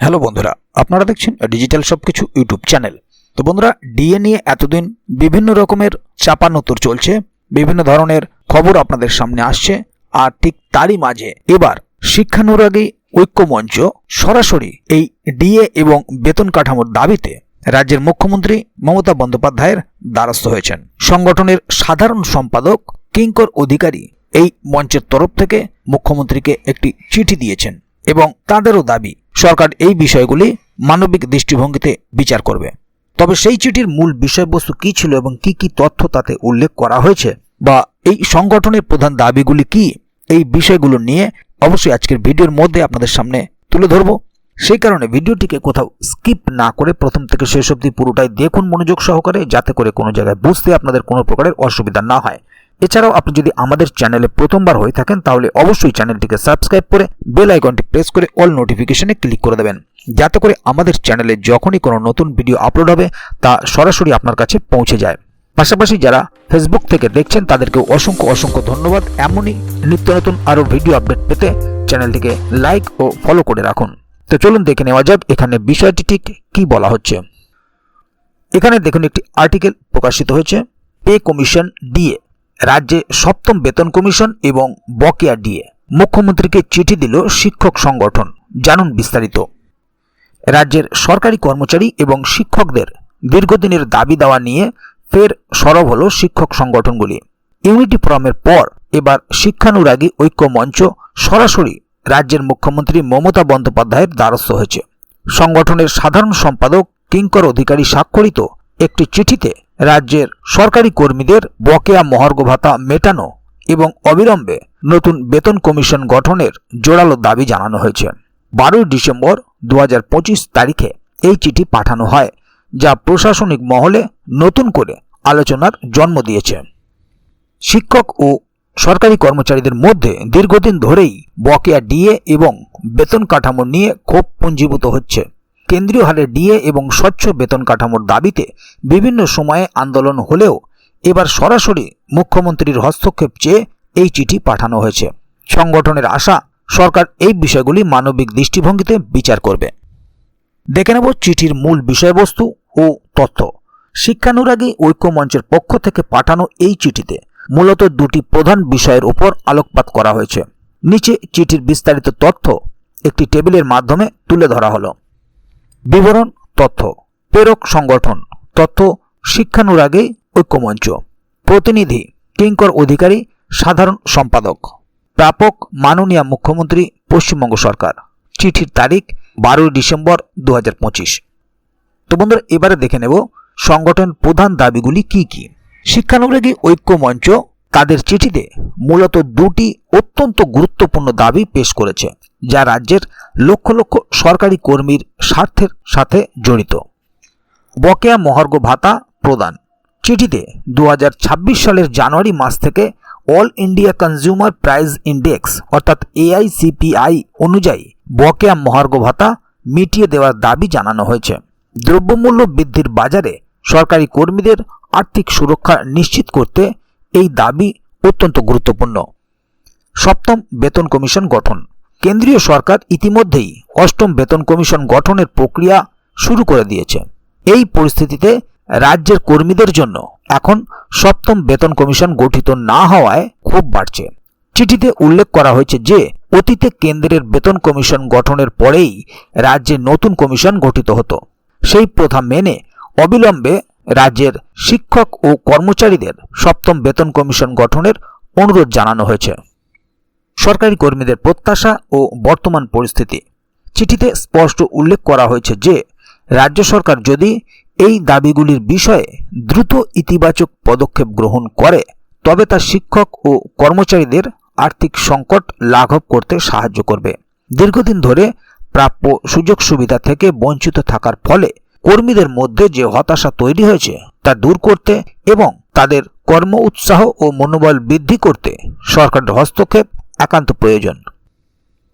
Hello বন্ধুরা, আপনারা দেখছেন ডিজিটাল সবকিছু ইউটিউব চ্যানেল। তো বন্ধুরা, ডিএ নিয়ে এতদিন বিভিন্ন রকমের চাপানোতর চলছে, বিভিন্ন ধরনের খবর আপনাদের সামনে আসছে, আর ঠিক তারই মাঝে এবার শিক্ষানুরাগী ঐক্যমঞ্চ সরাসরি এই ডিএ এবং বেতন কাঠামোর দাবিতে রাজ্যের মুখ্যমন্ত্রী মমতা বন্দ্যোপাধ্যায়ের দ্বারস্থ হয়েছেন। সংগঠনের সাধারণ সম্পাদক, কিঙ্কর অধিকারী এই মঞ্চের তরফ থেকে মুখ্যমন্ত্রীকে একটি চিঠি দিয়েছেন এবং তাঁদেরও দাবি সরকার এই বিষয়গুলি মানবিক দৃষ্টিভঙ্গিতে বিচার করবে। তবে সেই চিঠির মূল বিষয়বস্তু কী ছিল এবং কি কি তথ্য তাতে উল্লেখ করা হয়েছে বা এই সংগঠনের প্রধান দাবিগুলি কি, এই বিষয়গুলো নিয়ে অবশ্যই আজকের ভিডিওর মধ্যে আপনাদের সামনে তুলে ধরবো। সেই কারণে ভিডিওটিকে কোথাও স্কিপ না করে প্রথম থেকে শেষ অবধি পুরোটাই দেখুন মনোযোগ সহকারে, যাতে করে কোনো জায়গায় বুঝতে আপনাদের কোনো প্রকারের অসুবিধা না হয়। এছাড়াও আপনি যদি আমাদের চ্যানেলে প্রথমবার হয়ে থাকেন, তাহলে অবশ্যই চ্যানেলটিকে সাবস্ক্রাইব করে বেল আইকনটি প্রেস করে অল নোটিফিকেশনে ক্লিক করে দেবেন। যাতে করে আমাদের চ্যানেলে যখনই কোনো নতুন ভিডিও আপলোড হবে, তা সরাসরি আপনার কাছে পৌঁছে যায়। পাশাপাশি যারা ফেসবুক থেকে দেখছেন, তাদেরকেও অসংখ্য অসংখ্য ধন্যবাদ। এমনই নিত্য নতুন আরও ভিডিও আপডেট পেতে চ্যানেলটিকে লাইক ও ফলো করে রাখুন। তো চলুন দেখে নেওয়া যাক, এখানে বিষয়টি ঠিক কী বলা হচ্ছে। এখানে দেখুন, একটি আর্টিকেল প্রকাশিত হয়েছে পে কমিশন ডিএ রাজ্যে সপ্তম বেতন কমিশন এবং বকেয়া ডিএ মুখ্যমন্ত্রীকে চিঠি দিল শিক্ষক সংগঠন। জানুন বিস্তারিত। রাজ্যের সরকারি কর্মচারী এবং শিক্ষকদের দীর্ঘদিনের দাবি দেওয়া নিয়ে ফের সরব হল শিক্ষক সংগঠনগুলি। ইউনিটি ফোরামের পর এবার শিক্ষানুরাগী ঐক্য মঞ্চ সরাসরি রাজ্যের মুখ্যমন্ত্রী মমতা বন্দ্যোপাধ্যায়ের দ্বারস্থ হয়েছে। সংগঠনের সাধারণ সম্পাদক কিঙ্কর অধিকারী স্বাক্ষরিত একটি চিঠিতে রাজ্যের সরকারি কর্মীদের বকেয়া মহার্ঘ ভাতা মেটানো এবং অবিলম্বে নতুন বেতন কমিশন গঠনের জোরালো দাবি জানানো হয়েছে। বারোই ডিসেম্বর দু হাজার পঁচিশ তারিখে এই চিঠি পাঠানো হয়, যা প্রশাসনিক মহলে নতুন করে আলোচনার জন্ম দিয়েছে। শিক্ষক ও সরকারি কর্মচারীদের মধ্যে দীর্ঘদিন ধরেই বকেয়া ডিএ এবং বেতন কাঠামো নিয়ে ক্ষোভ পুঞ্জীভূত হচ্ছে। কেন্দ্রীয় হারে ডিএ এবং স্বচ্ছ বেতন কাঠামোর দাবিতে বিভিন্ন সময়ে আন্দোলন হলেও এবার সরাসরি মুখ্যমন্ত্রীর হস্তক্ষেপ চেয়ে এই চিঠি পাঠানো হয়েছে। সংগঠনের আশা, সরকার এই বিষয়গুলি মানবিক দৃষ্টিভঙ্গিতে বিচার করবে। দেখে নেব চিঠির মূল বিষয়বস্তু ও তথ্য। শিক্ষানুরাগী ঐক্যমঞ্চের পক্ষ থেকে পাঠানো এই চিঠিতে মূলত দুটি প্রধান বিষয়ের উপর আলোকপাত করা হয়েছে। নিচে চিঠির বিস্তারিত তথ্য একটি টেবিলের মাধ্যমে তুলে ধরা হলো। বিবরণ, তথ্য। প্রেরক সংগঠন, তথ্য, শিক্ষানুরাগী ঐক্যমঞ্চ। প্রতিনিধি, কিঙ্কর অধিকারী, সাধারণ সম্পাদক। প্রাপক, মাননীয় মুখ্যমন্ত্রী, পশ্চিমবঙ্গ সরকার। চিঠির তারিখ, বারোই ডিসেম্বর দু হাজার পঁচিশ। তো বন্ধুরা, এবারে দেখে নেব সংগঠন প্রধান দাবিগুলি কি কি। শিক্ষানুরাগী ঐক্য মঞ্চ তাদের চিঠিতে মূলত দুটি অত্যন্ত গুরুত্বপূর্ণ দাবি পেশ করেছে। যা রাজ্যের লক্ষ লক্ষ সরকারি কর্মীর স্বার্থের সাথে জড়িত। বকেয়া মহার্ঘ ভাতা প্রদান। চিঠিতে দু হাজার ছাব্বিশ সালের জানুয়ারি মাস থেকে All India Consumer Price Index অর্থাৎ এআইসিপিআই অনুযায়ী বকেয়া মহার্ঘ ভাতা মিটিয়ে দেওয়ার দাবি জানানো হয়েছে। দ্রব্যমূল্য বৃদ্ধির বাজারে সরকারি কর্মীদের আর্থিক সুরক্ষা নিশ্চিত করতে এই দাবি অত্যন্ত গুরুত্বপূর্ণ। সপ্তম বেতন কমিশন গঠন। কেন্দ্রীয় সরকার ইতিমধ্যেই অষ্টম বেতন কমিশন গঠনের প্রক্রিয়া শুরু করে দিয়েছে। এই পরিস্থিতিতে রাজ্যের কর্মীদের জন্য এখন সপ্তম বেতন কমিশন গঠিত না হওয়ায় ক্ষোভ বাড়ছে। চিঠিতে উল্লেখ করা হয়েছে যে, অতীতে কেন্দ্রের বেতন কমিশন গঠনের পরেই রাজ্যে নতুন কমিশন গঠিত হতো। সেই প্রথা মেনে অবিলম্বে রাজ্যের শিক্ষক ও কর্মচারীদের সপ্তম বেতন কমিশন গঠনের অনুরোধ জানানো হয়েছে। সরকারি কর্মীদের প্রত্যাশা ও বর্তমান পরিস্থিতি। চিঠিতে স্পষ্ট উল্লেখ করা হয়েছে যে, রাজ্য সরকার যদি এই দাবিগুলির বিষয়ে দ্রুত ইতিবাচক পদক্ষেপ গ্রহণ করে, তবে তা শিক্ষক ও কর্মচারীদের আর্থিক সংকট লাঘব করতে সাহায্য করবে। দীর্ঘদিন ধরে প্রাপ্য সুযোগ সুবিধা থেকে বঞ্চিত থাকার ফলে কর্মীদের মধ্যে যে হতাশা তৈরি হয়েছে, তা দূর করতে এবং তাদের কর্ম উৎসাহ ও মনোবল বৃদ্ধি করতে সরকারের হস্তক্ষেপ একান্ত প্রয়োজন।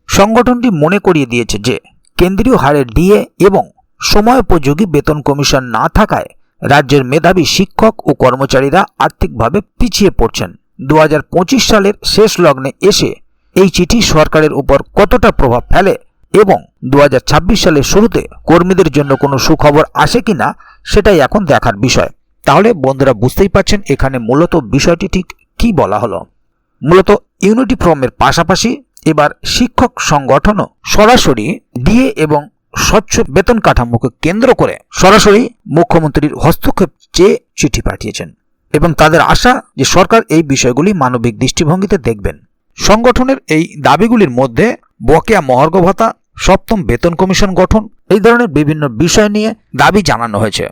সংগঠনটি মনে করিয়ে দিয়েছে যে, কেন্দ্রীয় হারে ডিএ এবং সময়োপযোগী বেতন কমিশন না থাকায় রাজ্যের মেধাবী শিক্ষক ও কর্মচারীরা আর্থিকভাবে পিছিয়ে পড়ছেন। দু হাজার পঁচিশ সালের শেষ লগ্নে এসে এই চিঠি সরকারের উপর কতটা প্রভাব ফেলে এবং দু হাজার ছাব্বিশ সালের শুরুতে কর্মীদের জন্য কোনো সুখবর আসে কিনা সেটাই এখন দেখার বিষয়। তাহলে বন্ধুরা বুঝতেই পারছেন এখানে মূলত বিষয়টি ঠিক কি বলা হলো। মূলত ইউনিটি ফ্রমের পাশাপাশি এবার শিক্ষক সংগঠনও সরাসরি ডিএ এবং স্বচ্ছ বেতন কাঠামোকে কেন্দ্র করে সরাসরি মুখ্যমন্ত্রীর হস্তক্ষেপ চেয়ে চিঠি পাঠিয়েছেন এবং তাদের আশা যে সরকার এই বিষয়গুলি মানবিক দৃষ্টিভঙ্গিতে দেখবেন। সংগঠনের এই দাবিগুলির মধ্যে বকেয়া মহার্ঘ ভাতা, সপ্তম বেতন কমিশন গঠন, এই ধরনের বিভিন্ন বিষয় নিয়ে দাবি জানানো হয়েছে।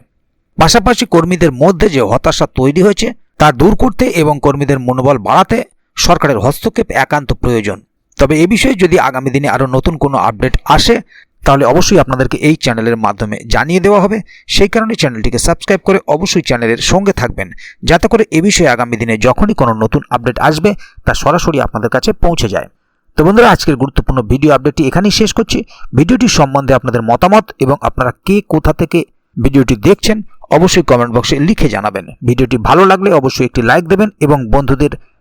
পাশাপাশি কর্মীদের মধ্যে যে হতাশা তৈরি হয়েছে, তা দূর করতে এবং কর্মীদের মনোবল বাড়াতে সরকারের হস্তক্ষেপ একান্ত প্রয়োজন। তবে এ বিষয়ে যদি আগামী দিনে আরও নতুন কোনো আপডেট আসে, তাহলে অবশ্যই আপনাদেরকে এই চ্যানেলের মাধ্যমে জানিয়ে দেওয়া হবে। সেই কারণে চ্যানেলটিকে সাবস্ক্রাইব করে অবশ্যই চ্যানেলের সঙ্গে থাকবেন। যাতে করে এ বিষয়ে আগামী দিনে যখনই কোনো নতুন আপডেট আসবে, তা সরাসরি আপনাদের কাছে পৌঁছে যায়। তো বন্ধুরা, আজকের গুরুত্বপূর্ণ ভিডিও আপডেটটি এখানেই শেষ করছি। ভিডিওটি সম্বন্ধে আপনাদের মতামত এবং আপনারা কে কোথা থেকে ভিডিওটি দেখছেন, অবশ্যই কমেন্ট বক্সে লিখে জানাবেন। ভিডিওটি ভালো লাগলে অবশ্যই একটি লাইক দেবেন এবং বন্ধুদের